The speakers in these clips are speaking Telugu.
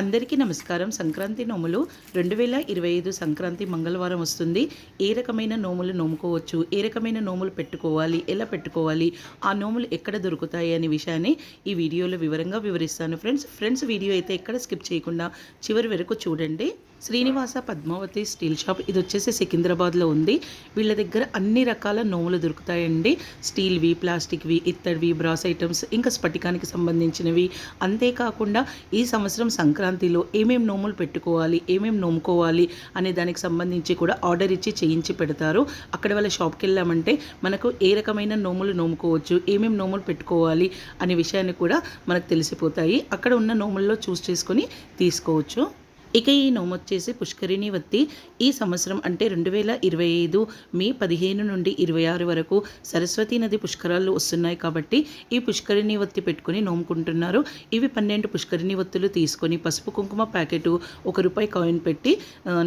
అందరికీ నమస్కారం. సంక్రాంతి నోములు రెండు వేల ఇరవై ఐదు సంక్రాంతి మంగళవారం వస్తుంది. ఏ రకమైన నోములు నోముకోవచ్చు? ఏ రకమైన నోములు పెట్టుకోవాలి? ఎలా పెట్టుకోవాలి? ఆ నోములు ఎక్కడ దొరుకుతాయి అనే విషయాన్ని ఈ వీడియోలో వివరంగా వివరిస్తాను. ఫ్రెండ్స్ ఫ్రెండ్స్ వీడియో అయితే ఎక్కడ స్కిప్ చేయకుండా చివరి వరకు చూడండి. Srinivasa Padmavathi steel shop. ఇది వచ్చేసి సికింద్రాబాద్లో ఉంది. వీళ్ళ దగ్గర అన్ని రకాల నోములు దొరుకుతాయండి. స్టీల్వి ప్లాస్టిక్వి ఇత్తడివి బ్రాస్ ఐటమ్స్ ఇంకా స్ఫటికానికి సంబంధించినవి. అంతేకాకుండా ఈ సంవత్సరం సంక్రాంతిలో ఏమేం నోములు పెట్టుకోవాలి ఏమేం నోముకోవాలి అనే దానికి సంబంధించి కూడా ఆర్డర్ ఇచ్చి చేయించి పెడతారు. అక్కడ వాళ్ళ షాప్కి వెళ్ళామంటే మనకు ఏ రకమైన నోములు నోముకోవచ్చు ఏమేం నోములు పెట్టుకోవాలి అనే విషయాన్ని కూడా మనకు తెలిసిపోతాయి. అక్కడ ఉన్న నోముల్లో చూస్ చేసుకొని తీసుకోవచ్చు. ఇక ఈ నోము వచ్చేసి పుష్కరిణి వత్తి ఈ సంవత్సరం అంటే రెండు వేల ఇరవై ఐదు మే పదిహేను నుండి ఇరవై ఆరు వరకు సరస్వతీ నది పుష్కరాలు వస్తున్నాయి కాబట్టి ఈ పుష్కరిణి వత్తి పెట్టుకుని నోముకుంటున్నారు. ఇవి పన్నెండు పుష్కరిణి వత్తులు తీసుకొని పసుపు కుంకుమ ప్యాకెట్ ఒక రూపాయి కాయిన్ పెట్టి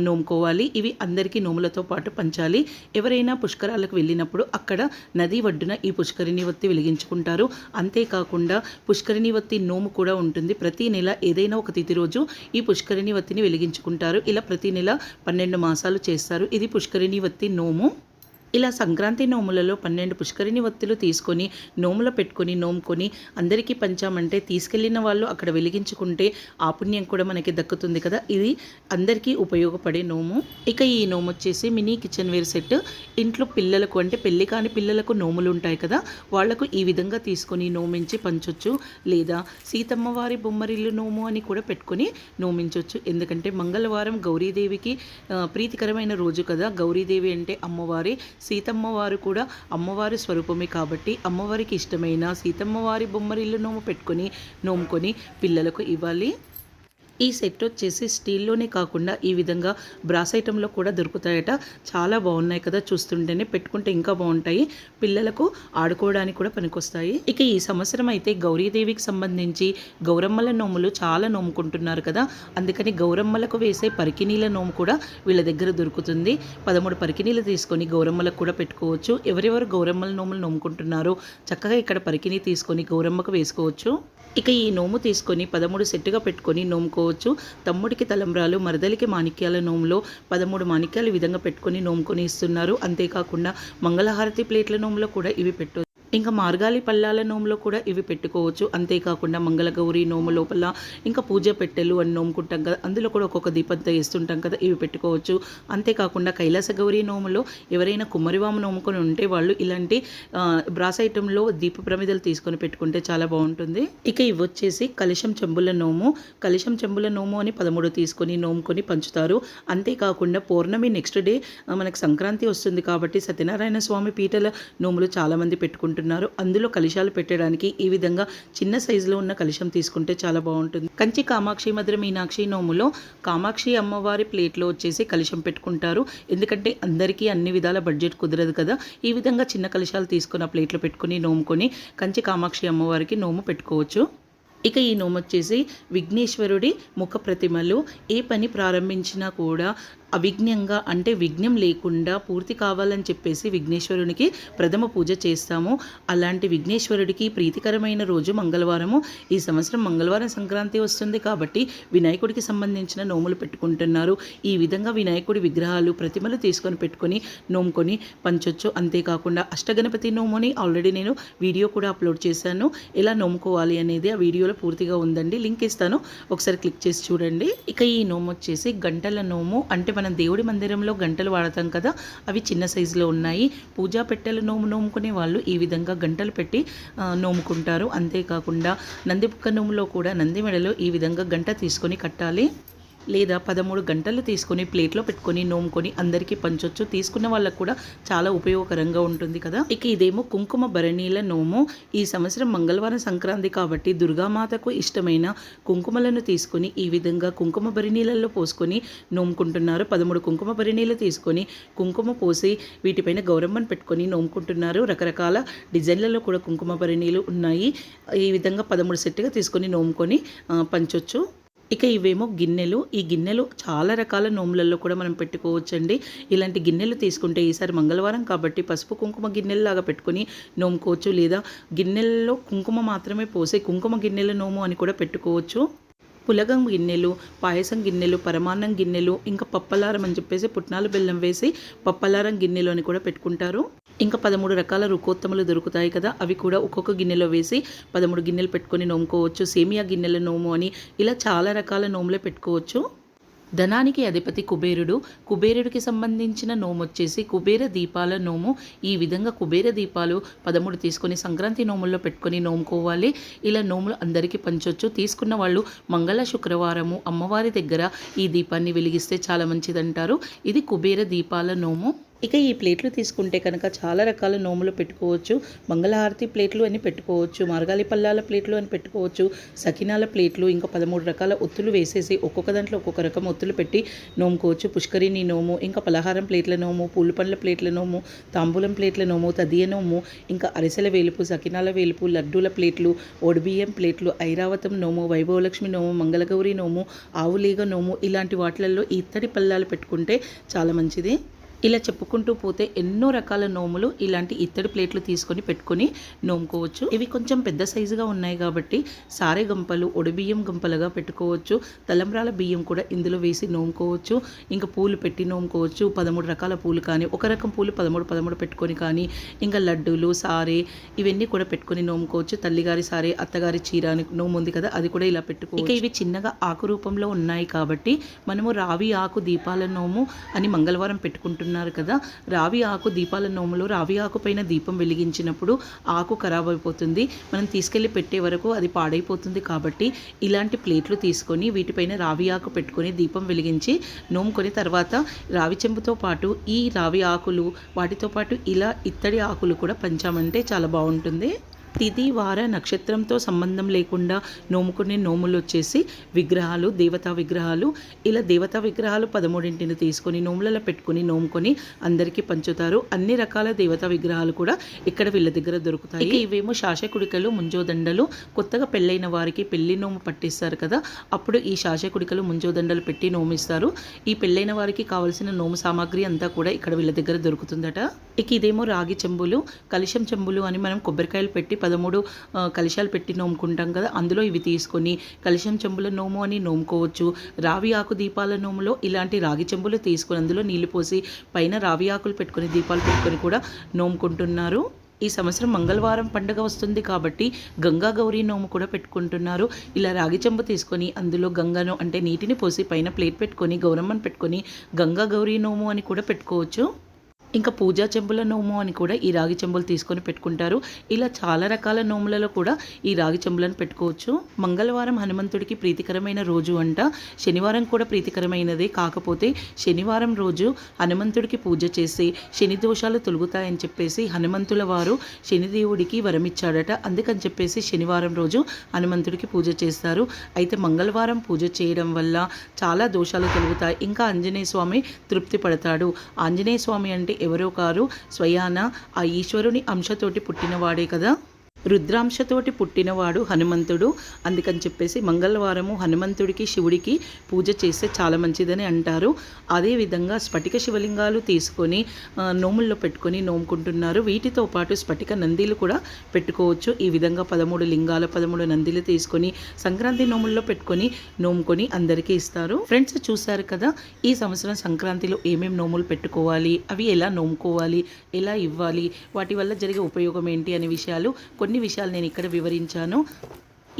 నోముకోవాలి. ఇవి అందరికీ నోములతో పాటు పంచాలి. ఎవరైనా పుష్కరాలకు వెళ్ళినప్పుడు అక్కడ నది ఒడ్డున ఈ పుష్కరిణి వత్తి వెలిగించుకుంటారు. అంతేకాకుండా పుష్కరిణి వత్తి నోము కూడా ఉంటుంది. ప్రతి నెల ఏదైనా ఒక తిథి రోజు ఈ పుష్కరిణి వత్తిని వెలిగించుకుంటారు. ఇలా ప్రతి నెల పన్నెండు మాసాలు చేస్తారు. ఇది పుష్కరిణి వత్తి నోము. ఇలా సంక్రాంతి నోములలో పన్నెండు పుష్కరిణి వత్తులు తీసుకొని నోములో పెట్టుకొని నోముకొని అందరికీ పంచామంటే తీసుకెళ్ళిన వాళ్ళు అక్కడ వెలిగించుకుంటే ఆ పుణ్యం కూడా మనకి దక్కుతుంది కదా. ఇది అందరికీ ఉపయోగపడే నోము. ఇక ఈ నోము వచ్చేసి మినీ కిచెన్ వేర్ సెట్. ఇంట్లో పిల్లలకు అంటే పెళ్ళి కాని పిల్లలకు నోములు ఉంటాయి కదా. వాళ్ళకు ఈ విధంగా తీసుకొని నోమించి పంచొచ్చు. లేదా సీతమ్మ వారి బొమ్మరిల్లు నోము అని కూడా పెట్టుకొని నోమించవచ్చు ఎందుకంటే మంగళవారం గౌరీదేవికి ప్రీతికరమైన రోజు కదా. గౌరీదేవి అంటే అమ్మవారి. సీతమ్మ వారు కూడా అమ్మవారి స్వరూపమే కాబట్టి అమ్మవారికి ఇష్టమైన సీతమ్మవారి బొమ్మరిల్లు నోము పెట్టుకొని నోముకొని పిల్లలకు ఇవ్వాలి. ఈ సెట్ వచ్చేసి స్టీల్లోనే కాకుండా ఈ విధంగా బ్రాస్ ఐటెంలో కూడా దొరుకుతాయట. చాలా బాగున్నాయి కదా చూస్తుంటేనే పెట్టుకుంటే ఇంకా బాగుంటాయి. పిల్లలకు ఆడుకోవడానికి కూడా పనికొస్తాయి. ఇక ఈ సంవత్సరం అయితే గౌరీదేవికి సంబంధించి గౌరమ్మల నోములు చాలా నోముకుంటున్నారు కదా. అందుకని గౌరమ్మలకు వేసే పరికినీల నోము కూడా వీళ్ళ దగ్గర దొరుకుతుంది. పదమూడు పరికినీలు తీసుకొని గౌరమ్మలకు కూడా పెట్టుకోవచ్చు. ఎవరెవరు గౌరమ్మల నోములు నోముకుంటున్నారో చక్కగా ఇక్కడ పరికిణీ తీసుకొని గౌరమ్మకు వేసుకోవచ్చు. ఇక ఈ నోము తీసుకొని పదమూడు సెట్టుగా పెట్టుకొని నోముకోవచ్చు. తమ్ముడికి తలంబ్రాలు మరదలికి మాణిక్యాల నోములో పదమూడు మాణిక్యాలు విధంగా పెట్టుకొని నోముకొని ఇస్తున్నారు. అంతేకాకుండా మంగళహారతి ప్లేట్ల నోములో కూడా ఇవి పెట్టు ఇంకా మార్గాలి పల్లాల నోములో కూడా ఇవి పెట్టుకోవచ్చు. అంతేకాకుండా మంగళగౌరి నోము లోపల ఇంకా పూజ పెట్టెలు అని నోముకుంటాం కదా అందులో కూడా ఒక్కొక్క దీపంతో వేస్తుంటాం కదా ఇవి పెట్టుకోవచ్చు. అంతేకాకుండా కైలాస గౌరి నోములో ఎవరైనా కుమ్మరివామ నోముకొని ఉంటే వాళ్ళు ఇలాంటి బ్రాస్ ఐటెంలో దీప ప్రమిదలు తీసుకొని పెట్టుకుంటే చాలా బాగుంటుంది. ఇక ఇవి వచ్చేసి కలశం చెంబుల నోము. కలశం చెంబుల నోము అని పదమూడు తీసుకొని నోముకొని పంచుతారు. అంతేకాకుండా పౌర్ణమి నెక్స్ట్ డే మనకు సంక్రాంతి వస్తుంది కాబట్టి సత్యనారాయణ స్వామి పీటల నోములు చాలామంది పెట్టుకుంటారు. పెట్టుకుంటున్నారు అందులో కలశాలు పెట్టడానికి ఈ విధంగా చిన్న సైజులో ఉన్న కలశం తీసుకుంటే చాలా బాగుంటుంది. కంచి కామాక్షి మధుర మీనాక్షి నోములో కామాక్షి అమ్మవారి ప్లేట్లో వచ్చేసి కలశం పెట్టుకుంటారు. ఎందుకంటే అందరికీ అన్ని విధాల బడ్జెట్ కుదరదు కదా. ఈ విధంగా చిన్న కలశాలు తీసుకున్న ఆ ప్లేట్లో పెట్టుకుని నోముకొని కంచి కామాక్షి అమ్మవారికి నోము పెట్టుకోవచ్చు. ఇక ఈ నోము వచ్చేసి విఘ్నేశ్వరుడి ముఖ ప్రతిమలు ఏ పని ప్రారంభించినా కూడా అవిఘ్నంగా అంటే విఘ్నం లేకుండా పూర్తి కావాలని చెప్పేసి విఘ్నేశ్వరునికి ప్రథమ పూజ చేస్తాము. అలాంటి విఘ్నేశ్వరుడికి ప్రీతికరమైన రోజు మంగళవారము. ఈ సంవత్సరం మంగళవారం సంక్రాంతి వస్తుంది కాబట్టి వినాయకుడికి సంబంధించిన నోములు పెట్టుకుంటున్నారు. ఈ విధంగా వినాయకుడి విగ్రహాలు ప్రతిమలు తీసుకొని పెట్టుకొని నోముకొని పంచొచ్చు. అంతేకాకుండా అష్టగణపతి నోముని ఆల్రెడీ నేను వీడియో కూడా అప్లోడ్ చేశాను. ఎలా నోముకోవాలి అనేది ఆ వీడియోలో పూర్తిగా ఉందండి. లింక్ ఇస్తాను. ఒకసారి క్లిక్ చేసి చూడండి. ఇక ఈ నోము వచ్చేసి గంటల నోము అంటే మనం దేవుడి మందిరంలో గంటలు వాడతాం కదా అవి చిన్న సైజులో ఉన్నాయి. పూజా పెట్టెలు నోము నోముకునే వాళ్ళు ఈ విధంగా గంటలు పెట్టి నోముకుంటారు. అంతేకాకుండా నందిపుక్క నోములో కూడా నంది మెడలో ఈ విధంగా గంట తీసుకొని కట్టాలి. లేదా పదమూడు గంటలు తీసుకొని ప్లేట్లో పెట్టుకొని నోముకొని అందరికీ పంచొచ్చు. తీసుకున్న వాళ్ళకు కూడా చాలా ఉపయోగకరంగా ఉంటుంది కదా. ఇక ఇదేమో కుంకుమ భరణీల నోము. ఈ సంవత్సరం మంగళవారం సంక్రాంతి కాబట్టి దుర్గామాతకు ఇష్టమైన కుంకుమలను తీసుకొని ఈ విధంగా కుంకుమ భరణీలలో పోసుకొని నోముకుంటున్నారు. పదమూడు కుంకుమ భరణీలు తీసుకొని కుంకుమ పోసి వీటిపైన గౌరమ్మను పెట్టుకొని నోముకుంటున్నారు. రకరకాల డిజైన్లలో కూడా కుంకుమ భరణీలు ఉన్నాయి. ఈ విధంగా పదమూడు సెట్టుగా తీసుకొని నోముకొని పంచొచ్చు. ఇక ఇవేమో గిన్నెలు. ఈ గిన్నెలు చాలా రకాల నోములలో కూడా మనం పెట్టుకోవచ్చండి. ఇలాంటి గిన్నెలు తీసుకుంటే ఈసారి మంగళవారం కాబట్టి పసుపు కుంకుమ గిన్నెలలాగా పెట్టుకొని నోముకోవచ్చు. లేదా గిన్నెలలో కుంకుమ మాత్రమే పోసే కుంకుమ గిన్నెల నోము అని కూడా పెట్టుకోవచ్చు. పులగం గిన్నెలు పాయసం గిన్నెలు పరమాన్నం గిన్నెలు ఇంకా పప్పలారం అని చెప్పేసి పుట్నాలు బెల్లం వేసి పప్పలారం గిన్నెలు అని కూడా పెట్టుకుంటారు. ఇంకా పదమూడు రకాల రుకోత్తములు దొరుకుతాయి కదా. అవి కూడా ఒక్కొక్క గిన్నెలో వేసి పదమూడు గిన్నెలు పెట్టుకొని నోముకోవచ్చు. సేమియా గిన్నెల నోము అని ఇలా చాలా రకాల నోములే పెట్టుకోవచ్చు. ధనానికి అధిపతి కుబేరుడు. కుబేరుడికి సంబంధించిన నోము వచ్చేసి కుబేర దీపాల నోము. ఈ విధంగా కుబేర దీపాలు పదమూడు తీసుకొని సంక్రాంతి నోముల్లో పెట్టుకొని నోముకోవాలి. ఇలా నోములు అందరికీ పంచవచ్చు తీసుకున్న వాళ్ళు మంగళ శుక్రవారము అమ్మవారి దగ్గర ఈ దీపాన్ని వెలిగిస్తే చాలా మంచిదంటారు. ఇది కుబేర దీపాల నోము. ఇక ఈ ప్లేట్లు తీసుకుంటే కనుక చాలా రకాల నోములు పెట్టుకోవచ్చు మంగళహారతి ప్లేట్లు అని పెట్టుకోవచ్చు మార్గాలి పల్లాల ప్లేట్లు అని పెట్టుకోవచ్చు సకినాల ప్లేట్లు ఇంకా పదమూడు రకాల ఒత్తులు వేసేసి ఒక్కొక్క దాంట్లో ఒక్కొక్క రకం ఒత్తులు పెట్టి నోముకోవచ్చు. పుష్కరిణి నోము ఇంకా పలహారం ప్లేట్ల నోము పూలు పండ్ల ప్లేట్ల నోము తాంబూలం ప్లేట్ల నోము తదియ నోము ఇంకా అరిసెల వేలుపు సకినాల వేలుపు లడ్డూల ప్లేట్లు ఒడిబియ్యం ప్లేట్లు ఐరావతం నోము వైభవలక్ష్మి నోము మంగళగౌరి నోము ఆవులీగ నోము ఇలాంటి వాటిలలో ఇత్తడి పల్లాలు పెట్టుకుంటే చాలా మంచిది. ఇలా చెప్పుకుంటూ పోతే ఎన్నో రకాల నోములు ఇలాంటి ఇత్తడి ప్లేట్లు తీసుకొని పెట్టుకొని నోముకోవచ్చు. ఇవి కొంచెం పెద్ద సైజుగా ఉన్నాయి కాబట్టి సారే గంపలు ఒడిబియ్యం గంపలుగా పెట్టుకోవచ్చు. తలంబ్రాల బియ్యం కూడా ఇందులో వేసి నోముకోవచ్చు. ఇంకా పూలు పెట్టి నోముకోవచ్చు. పదమూడు రకాల పూలు కానీ ఒక రకం పూలు పదమూడు పదమూడు పెట్టుకొని కానీ ఇంకా లడ్డూలు సారే ఇవన్నీ కూడా పెట్టుకొని నోముకోవచ్చు. తల్లిగారి సారే అత్తగారి చీర అని నోము ఉంది కదా అది కూడా ఇలా పెట్టుకోవచ్చు. ఇక ఇవి చిన్నగా ఆకు రూపంలో ఉన్నాయి కాబట్టి మనము రావి ఆకు దీపాల నోము అని మంగళవారం పెట్టుకుంటున్నాం. అంటున్నారు కదా. రావి ఆకు దీపాల నోములో రావి ఆకు పైన దీపం వెలిగించినప్పుడు ఆకు ఖరాబ్ అయిపోతుంది మనం తీసుకెళ్ళి పెట్టే వరకు అది పాడైపోతుంది కాబట్టి ఇలాంటి ప్లేట్లు తీసుకొని వీటిపైన రావి ఆకు పెట్టుకొని దీపం వెలిగించి నోముకొని తర్వాత రావి చెంబుతో పాటు ఈ రావి ఆకులు వాటితో పాటు ఇలా ఇత్తడి ఆకులు కూడా పంచామంటే చాలా బాగుంటుంది. తిథి వార నక్షత్రంతో సంబంధం లేకుండా నోముకునే నోములు వచ్చేసి విగ్రహాలు దేవతా విగ్రహాలు. ఇలా దేవతా విగ్రహాలు పదమూడింటిని తీసుకొని నోములలో పెట్టుకొని నోముకొని అందరికీ పంచుతారు. అన్ని రకాల దేవతా విగ్రహాలు కూడా ఇక్కడ వీళ్ళ దగ్గర దొరుకుతాయి. ఇవేమో శాసకుడికలు ముంజోదండలు కొత్తగా పెళ్ళైన వారికి పెళ్ళి నోము పట్టిస్తారు కదా అప్పుడు ఈ శాసకుడికలు ముంజోదండలు పెట్టి నోమిస్తారు. ఈ పెళ్ళైన వారికి కావలసిన నోము సామాగ్రి అంతా కూడా ఇక్కడ వీళ్ళ దగ్గర దొరుకుతుందట. ఇక ఇదేమో రాగి చెంబులు కలిశం చెంబులు అని మనం కొబ్బరికాయలు పెట్టి పదమూడు కలశాలు పెట్టి నోముకుంటాం కదా అందులో ఇవి తీసుకొని కలశం చెంబుల నోము అని నోముకోవచ్చు. రావి ఆకు దీపాల నోములో ఇలాంటి రాగి చెంబులు తీసుకొని అందులో నీళ్ళు పోసి పైన రావి ఆకులు పెట్టుకొని దీపాలు పెట్టుకొని కూడా నోముకుంటున్నారు. ఈ సంవత్సరం మంగళవారం పండుగ వస్తుంది కాబట్టి గంగా గౌరీ నోము కూడా పెట్టుకుంటున్నారు. ఇలా రాగి చెంబు తీసుకొని అందులో గంగను అంటే నీటిని పోసి పైన ప్లేట్ పెట్టుకొని గౌరమ్మను పెట్టుకొని గంగా గౌరీ నోము అని కూడా పెట్టుకోవచ్చు. ఇంకా పూజా చెంబుల నోము అని కూడా ఈ రాగి చెంబులు తీసుకొని పెట్టుకుంటారు. ఇలా చాలా రకాల నోములలో కూడా ఈ రాగి చెంబులను పెట్టుకోవచ్చు. మంగళవారం హనుమంతుడికి ప్రీతికరమైన రోజు అంట. శనివారం కూడా ప్రీతికరమైనదే. కాకపోతే శనివారం రోజు హనుమంతుడికి పూజ చేసి శని దోషాలు తొలుగుతాయని చెప్పేసి హనుమంతుల వారు శనిదేవుడికి వరమిచ్చాడట అందుకని చెప్పేసి శనివారం రోజు హనుమంతుడికి పూజ చేస్తారు. అయితే మంగళవారం పూజ చేయడం వల్ల చాలా దోషాలు తొలుగుతాయి. ఇంకా ఆంజనేయ స్వామి తృప్తి పడతాడు. ఆంజనేయ స్వామి అంటే ఎవరో కారు స్వయాన ఆ ఈశ్వరుని అంశతోటి పుట్టినవాడే కదా? రుద్రాంశతోటి పుట్టినవాడు హనుమంతుడు. అందుకని చెప్పేసి మంగళవారము హనుమంతుడికి శివుడికి పూజ చేస్తే చాలా మంచిదని అంటారు. అదేవిధంగా స్ఫటిక శివలింగాలు తీసుకొని నోముల్లో పెట్టుకొని నోముకుంటున్నారు. వీటితో పాటు స్ఫటిక నందిలు కూడా పెట్టుకోవచ్చు. ఈ విధంగా పదమూడు లింగాల పదమూడు నందిలు తీసుకొని సంక్రాంతి నోముల్లో పెట్టుకొని నోముకొని అందరికీ ఇస్తారు. ఫ్రెండ్స్ చూశారు కదా ఈ సంవత్సరం సంక్రాంతిలో ఏమేమి నోములు పెట్టుకోవాలి అవి ఎలా నోముకోవాలి ఎలా ఇవ్వాలి వాటి వల్ల జరిగే ఉపయోగం ఏంటి అనే విషయాలు కొన్ని విషయాలు నేను ఇక్కడ వివరించాను.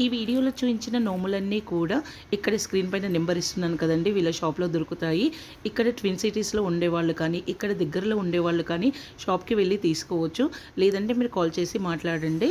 ఈ వీడియోలో చూపించిన నోములన్నీ కూడా ఇక్కడ స్క్రీన్ పైన నెంబర్ ఇస్తున్నాను కదండి. వీళ్ళ షాప్లో దొరుకుతాయి. ఇక్కడ ట్విన్ సిటీస్లో ఉండేవాళ్ళు కానీ ఇక్కడ దగ్గరలో ఉండేవాళ్ళు కానీ షాప్కి వెళ్ళి తీసుకోవచ్చు. లేదంటే మీరు కాల్ చేసి మాట్లాడండి.